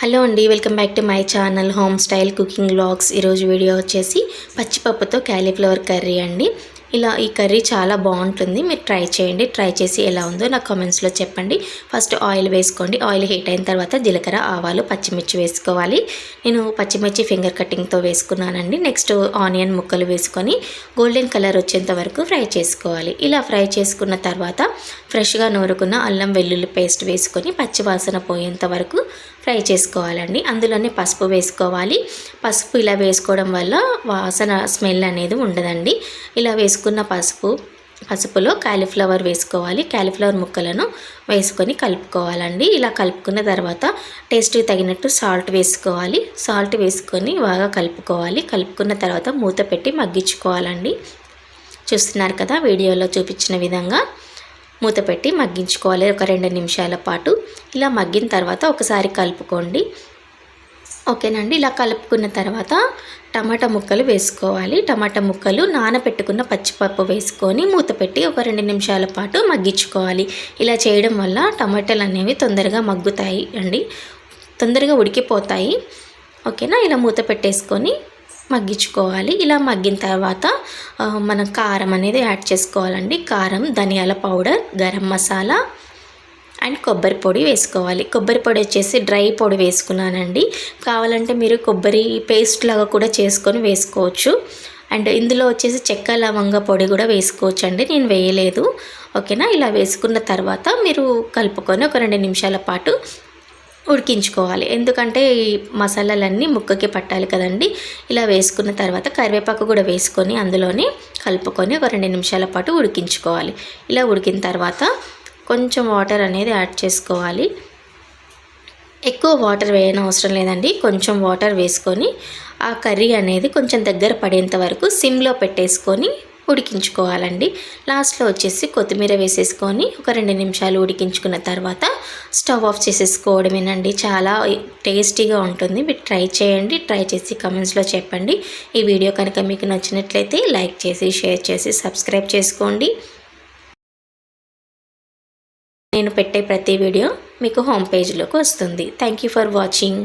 Hello అండి welcome back to my channel home style cooking vlogs. ఈరోజు video వచ్చేసి పచ్చిపప్పుతో క్యాలీఫ్లవర్ కర్రీ అండి. ఇలా ఈ కర్రీ చాలా బాగుంటుంది. మీరు ట్రై చేయండి. ట్రై చేసి ఎలా ఉందో నాకు కామెంట్స్లో చెప్పండి. ఫస్ట్ ఆయిల్ వేసుకోండి. ఆయిల్ హీట్ అయిన తర్వాత జీలకర్ర ఆవాలు పచ్చిమిర్చి వేసుకోవాలి. నేను పచ్చిమిర్చి ఫింగర్ కటింగ్తో వేసుకున్నానండి. నెక్స్ట్ ఆనియన్ ముక్కలు వేసుకొని గోల్డెన్ కలర్ వచ్చేంత వరకు ఫ్రై చేసుకోవాలి. ఇలా ఫ్రై చేసుకున్న తర్వాత ఫ్రెష్గా నూరుకున్న అల్లం వెల్లుల్లి పేస్ట్ వేసుకొని పచ్చివాసన పోయేంత వరకు ఫ్రై చేసుకోవాలండి. అందులోనే పసుపు వేసుకోవాలి. పసుపు ఇలా వేసుకోవడం వల్ల వాసన స్మెల్ అనేది ఉండదండి. ఇలా వేసుకున్న పసుపు పసుపులో కాలీఫ్లవర్ వేసుకోవాలి. కాలీఫ్లవర్ ముక్కలను వేసుకొని కలుపుకోవాలండి. ఇలా కలుపుకున్న తర్వాత టేస్ట్కి తగినట్టు సాల్ట్ వేసుకోవాలి. సాల్ట్ వేసుకొని బాగా కలుపుకోవాలి. కలుపుకున్న తర్వాత మూత పెట్టి మగ్గించుకోవాలండి. చూస్తున్నారు కదా వీడియోలో చూపించిన విధంగా మూత పెట్టి మగ్గించుకోవాలి. ఒక రెండు నిమిషాల పాటు. ఇలా మగ్గిన తర్వాత ఒకసారి కలుపుకోండి. ఓకేనండి. ఇలా కలుపుకున్న తర్వాత టమాటా ముక్కలు వేసుకోవాలి. టమాటా ముక్కలు నానబెట్టుకున్న పచ్చిపప్పు వేసుకొని మూత పెట్టి ఒక రెండు నిమిషాల పాటు మగ్గించుకోవాలి. ఇలా చేయడం వల్ల టమాటాలు అనేవి తొందరగా మగ్గుతాయి అండి. తొందరగా ఉడికిపోతాయి. ఓకేనా? ఇలా మూత పెట్టేసుకొని మగ్గించుకోవాలి. ఇలా మగ్గిన తర్వాత మనం కారం అనేది యాడ్ చేసుకోవాలండి. కారం ధనియాల పౌడర్ గరం మసాలా అండ్ కొబ్బరి పొడి వేసుకోవాలి. కొబ్బరి పొడి వచ్చేసి డ్రై పొడి వేసుకున్నానండి. కావాలంటే మీరు కొబ్బరి పేస్ట్ లాగా కూడా చేసుకొని వేసుకోవచ్చు. అండ్ ఇందులో వచ్చేసి చెక్క లవంగ పొడి కూడా వేసుకోవచ్చు అండి నేను వేయలేదు. ఓకేనా? ఇలా వేసుకున్న తర్వాత మీరు కలుపుకొని ఒక రెండు నిమిషాల పాటు ఉడికించుకోవాలి. ఎందుకంటే ఈ మసాలాలన్నీ ముక్కకి పట్టాలి కదండి. ఇలా వేసుకున్న తర్వాత కరివేపాకు కూడా వేసుకొని అందులోనే కలుపుకొని ఒక రెండు నిమిషాల పాటు ఉడికించుకోవాలి. ఇలా ఉడికిన తర్వాత కొంచెం వాటర్ అనేది యాడ్ చేసుకోవాలి. ఎక్కువ వాటర్ వేయని అవసరం లేదండి. కొంచెం వాటర్ వేసుకొని ఆ కర్రీ అనేది కొంచెం దగ్గర పడేంత వరకు సిమ్లో పెట్టేసుకొని ఉడికించుకోవాలండి. లాస్ట్లో వచ్చేసి కొత్తిమీర వేసేసుకొని ఒక రెండు నిమిషాలు ఉడికించుకున్న తర్వాత స్టవ్ ఆఫ్ చేసేసుకోవడమేనండి. చాలా టేస్టీగా ఉంటుంది. మీరు ట్రై చేయండి. ట్రై చేసి కమెంట్స్లో చెప్పండి. ఈ వీడియో కనుక మీకు నచ్చినట్లయితే లైక్ చేసి షేర్ చేసి సబ్స్క్రైబ్ చేసుకోండి. నేను పెట్టే ప్రతి వీడియో మీకు హోమ్ పేజ్లోకి వస్తుంది. Thank you for watching